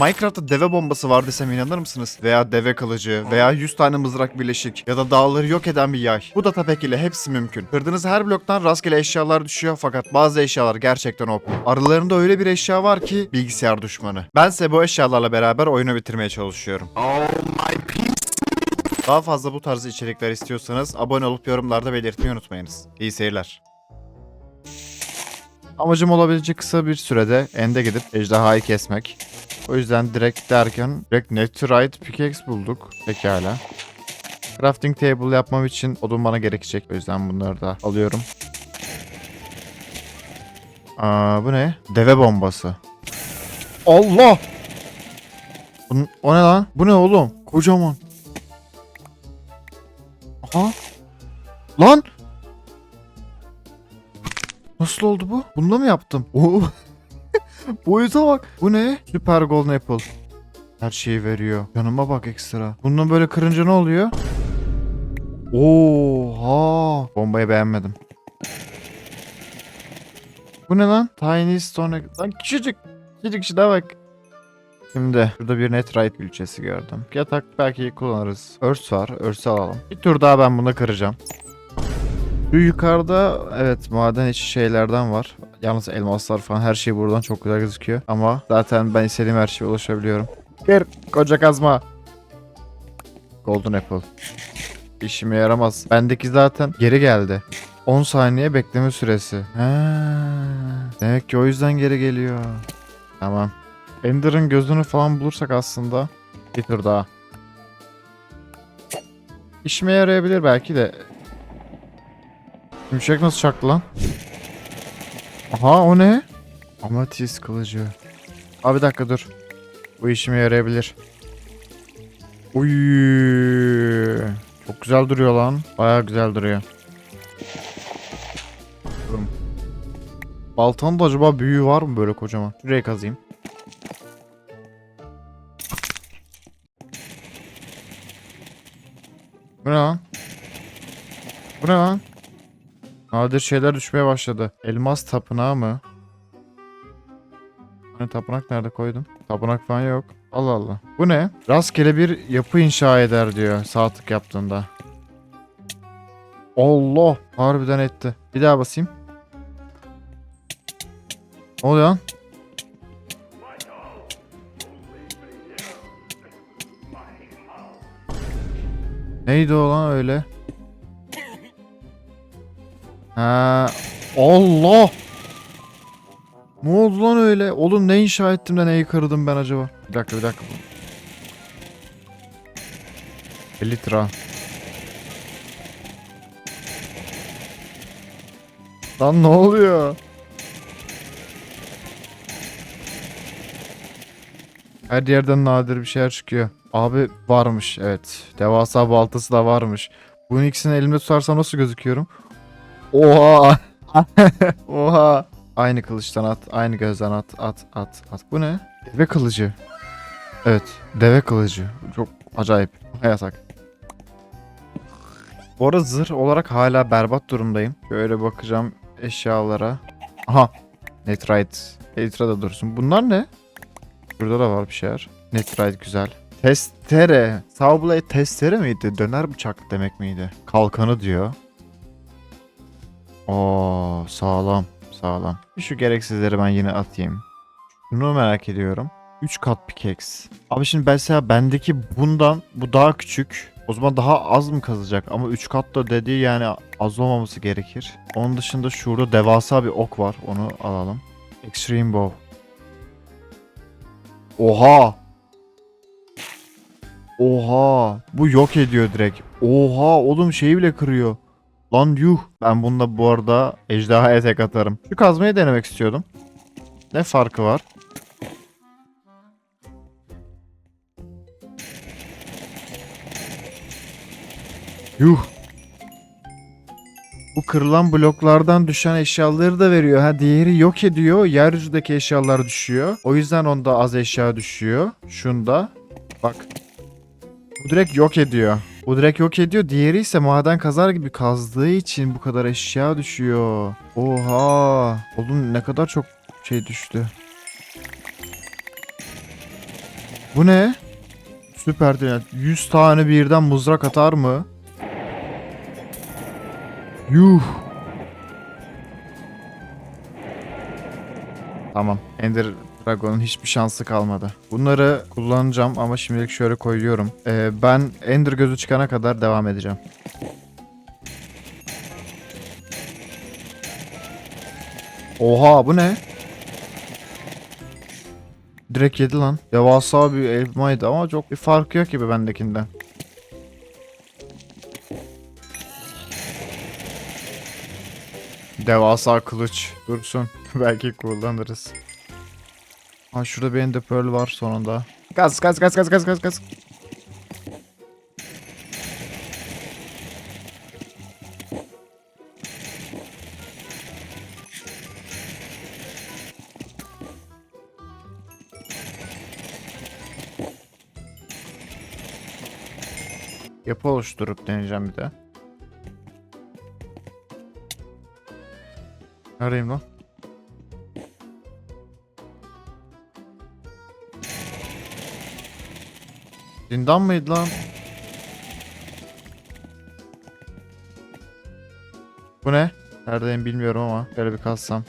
Minecraft'ta deve bombası var desem inanır mısınız? Veya deve kılıcı veya 100 tane mızrak birleşik ya da dağları yok eden bir yay. Bu data pack ile hepsi mümkün. Kırdığınız her bloktan rastgele eşyalar düşüyor fakat bazı eşyalar gerçekten OP. Aralarında öyle bir eşya var ki bilgisayar düşmanı. Bense bu eşyalarla beraber oyunu bitirmeye çalışıyorum. Daha fazla bu tarz içerikler istiyorsanız abone olup yorumlarda belirtmeyi unutmayınız. İyi seyirler. Amacım olabilecek kısa bir sürede ende gidip ejderhayı kesmek. O yüzden direkt derken direkt Netherite pickaxe bulduk. Pekala. Crafting table yapmam için odun bana gerekecek. O yüzden bunları da alıyorum. Aa, bu ne? Deve bombası. Allah! Bunun, o ne lan? Bu ne oğlum? Kocaman. Aha. Lan! Nasıl oldu bu? Bununla mı yaptım? Oo. Boyuta bak. Bu ne? Süper Golden Apple. Her şeyi veriyor. Yanıma bak ekstra. Bundan böyle kırınca ne oluyor? Oha. Bombayı beğenmedim. Bu ne lan? Tiny Stone... Lan küçücük. Küçücük şuna bak. Şimdi şurada bir Netrite külçesi gördüm. Yatak belki kullanırız. Örs var. Örsü alalım. Bir tur daha ben bunu kıracağım. Şu yukarıda evet maden içi şeylerden var. Yalnız elmaslar falan her şey buradan çok güzel gözüküyor. Ama zaten ben istediğim her şeye ulaşabiliyorum. Kır koca kazma. Golden Apple. İşime yaramaz. Bendeki zaten geri geldi. 10 saniye bekleme süresi. Ha, demek ki o yüzden geri geliyor. Tamam. Ender'ın gözünü falan bulursak aslında bir tur daha. İşime yarayabilir belki de. Şimşek nasıl çaktı lan? Aha o ne? Amatist kılıcı. Abi bir dakika dur. Bu işime yarayabilir. Uy. Çok güzel duruyor lan. Baya güzel duruyor. Baltanın da acaba büyüğü var mı böyle kocaman? Şuraya kazayım. Bu ne lan? Bu ne lan? Nadir şeyler düşmeye başladı. Elmas tapınağı mı? Hani tapınak nerede koydum? Tapınak falan yok. Allah Allah. Bu ne? Rastgele bir yapı inşa eder diyor sağ tık yaptığında. Allah! Harbiden etti. Bir daha basayım. Ne oluyor lan? Neydi o lan öyle? Ha, Allah! Ne oldu lan öyle? Oğlum ne inşa ettim de neyi kırdım ben acaba? Bir dakika bir dakika. 50 lira. Lan ne oluyor? Her yerden nadir bir şeyler çıkıyor. Abi varmış evet. Devasa baltası da varmış. Bunun ikisini elimde tutarsam nasıl gözüküyorum? Oha! Oha! Aynı kılıçtan at, aynı gözden at, at, at, at. Bu ne? Deve kılıcı. Evet, deve kılıcı. Çok acayip. Yasak. Bu arada zırh olarak hala berbat durumdayım. Şöyle bakacağım eşyalara. Aha! Netrite. Elytra da dursun. Bunlar ne? Burada da var bir şeyler. Netrite güzel. Testere. Sawblade testere miydi? Döner bıçak demek miydi? Kalkanı diyor. Oo sağlam sağlam. Şu gereksizleri ben yine atayım. Şunu merak ediyorum. 3 kat pickaxe. Abi şimdi mesela bendeki bundan bu daha küçük. O zaman daha az mı kazacak? Ama 3 kat da dediği yani az olmaması gerekir. Onun dışında şurada devasa bir ok var. Onu alalım. Extreme bow. Oha! Oha! Bu yok ediyor direkt. Oha! Oğlum şeyi bile kırıyor. Lan yuh. Ben bunda bu arada ejderhaya tek atarım. Şu kazmayı denemek istiyordum. Ne farkı var? Yuh. Bu kırılan bloklardan düşen eşyaları da veriyor. Ha diğeri yok ediyor. Yeryüzündeki eşyalar düşüyor. O yüzden onda az eşya düşüyor. Şunda. Bak. Bu direkt yok ediyor. Bu direkt yok ediyor. Diğeri ise maden kazar gibi kazdığı için bu kadar eşya düşüyor. Oha. Oğlum ne kadar çok şey düştü. Bu ne? Süper değil. 100 tane birden mızrak atar mı? Yuh. Tamam. Ender Dragon'un hiçbir şansı kalmadı. Bunları kullanacağım ama şimdilik şöyle koyuyorum. Ee, ben Ender gözü çıkana kadar devam edeceğim. Oha bu ne? Direkt yedi lan. Devasa bir elmaydı ama çok bir farkı yok gibi bendekinden. Devasa kılıç. Dursun. Belki kullanırız. Ha şurada bir ender pearl var sonunda. Gaz gaz gaz gaz gaz gaz gaz. Yapı oluşturup deneyeceğim bir de. Arayayım lan. Zindan mıydı lan? Bu ne? Neredeyim bilmiyorum ama. Böyle bir kalsam.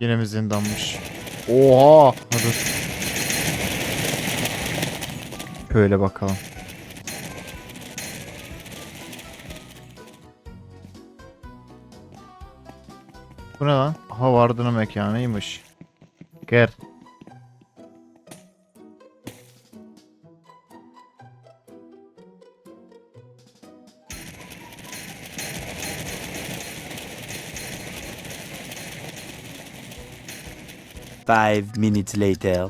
Yine mi zindanmış? Oha! Hadi. Şöyle bakalım. Bu ne lan? Aha vardığının mekanıymış. Gel. Five minutes later.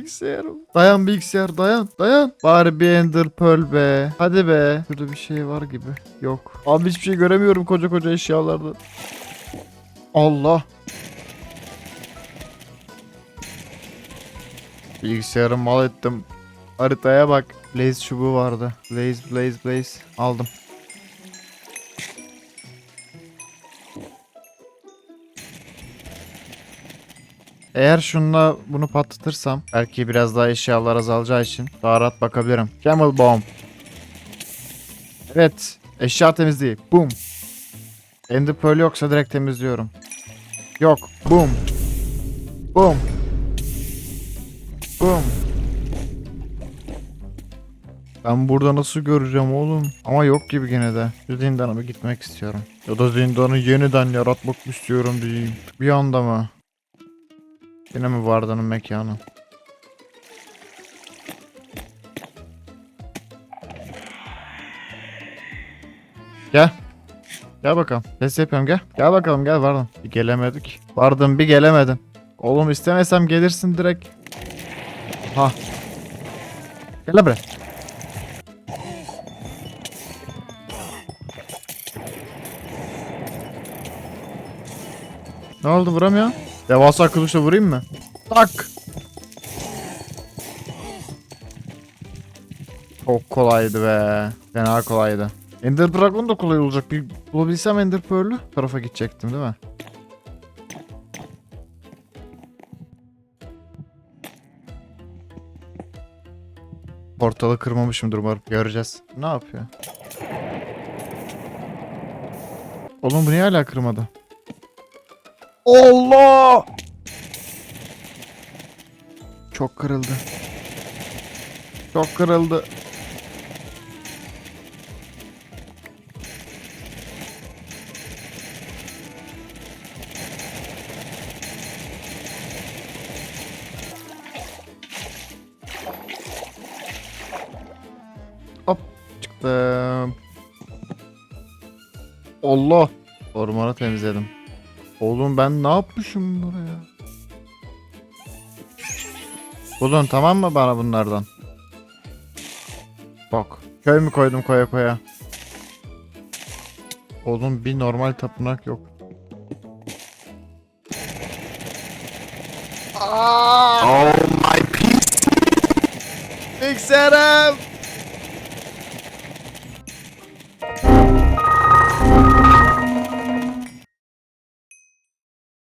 Bilgisayarım. Dayan bilgisayar dayan dayan. Bari bir ender pearl be. Hadi be. Şurada bir şey var gibi. Yok. Abi hiçbir şey göremiyorum koca koca eşyalarda. Allah. Bilgisayarı mal ettim. Haritaya bak. Blaze çubuğu vardı. Blaze blaze blaze. Aldım. Eğer şununla bunu patlatırsam belki biraz daha eşyalar azalacağı için daha rahat bakabilirim. Camel Bomb. Evet. Eşya temizliği. Boom. Ender Pearl yoksa direkt temizliyorum. Yok. Boom. Boom. Boom. Ben burada nasıl göreceğim oğlum? Ama yok gibi gene de. Zindana gitmek istiyorum. Ya da zindanı yeniden yaratmak istiyorum diyeyim. Bir anda mı? Yine mi Varda'nın mekanı? Gel. Gel bakalım. Ses yapıyorum gel. Gel bakalım gel Vardan. Bir gelemedik. Vardım bir gelemedin. Oğlum istemesem gelirsin direkt. Ha. Gel lan buraya. Ne oldu vuramıyor? Devasa kılıçla vurayım mı? Tak. Çok kolaydı be. Fena kolaydı. Ender Dragon da kolay olacak. Bir bulabilsem Ender Pearl'ü tarafa gidecektim değil mi? Portalı kırmamışımdır umarım. Göreceğiz. Ne yapıyor? Oğlum bu niye hala kırmadı? Allah! Çok kırıldı. Çok kırıldı. Hop çıktım. Allah. Ormanı temizledim. Oğlum ben ne yapmışım buraya? Bulun tamam mı bana bunlardan? Bak. Köy mü koydum koya koya? Oğlum bir normal tapınak yok. Oh my Mikserim!